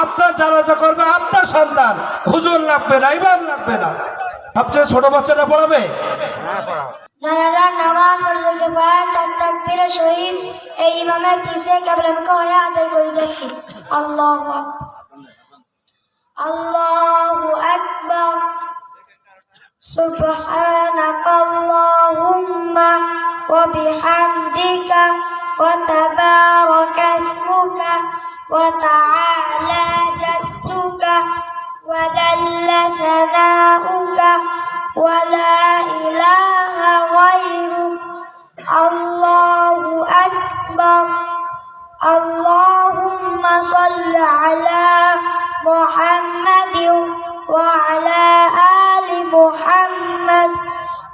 আপনার জানাজা করবে আপনার সন্তান হুজুর লাগবে না ইমাম লাগবে না সবচেয়ে ছোট বাচ্চাটা পড়াবে জানাজার নামাজ ফরজকে পায় তার তাকবীর শহীদ এই ইমামের পিছে কেবলামুখী হয়ে আদায় করিতেছি আল্লাহু আকবার আল্লাহু আকবার سبحانك اللهم وبحمدك وتبارك اسمك وتعالى جدك وجل ثناؤك ولا إله غيرك. الله أكبر. اللهم صل على محمد وعلى آل محمد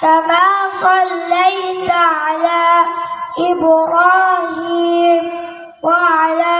كما صليت على إبراهيم وعلى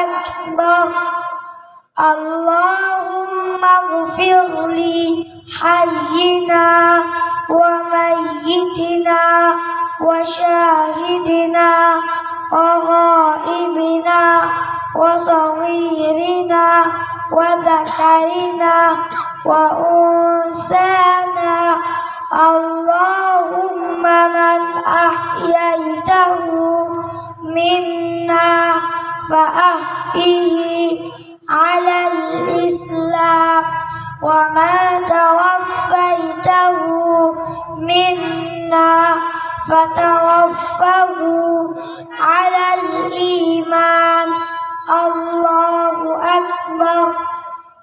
أكبر. اللهم اغفر لي حينا وميتنا وشاهدنا وغائبنا وصغيرنا وذكرنا وأنسانا اللهم من أحييته منا فأحيه على الإسلام وما توفيته منا فتوفه على الإيمان. الله أكبر.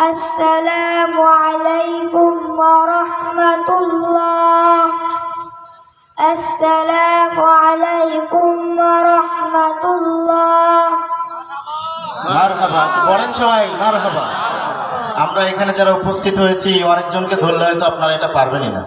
السلام عليكم ورحمة الله. السلام عليكم সবাই আমরা এখানে যারা উপস্থিত হয়েছি অনেকজনকে ধরলে হয়তো আপনারা এটা পারবেনই না।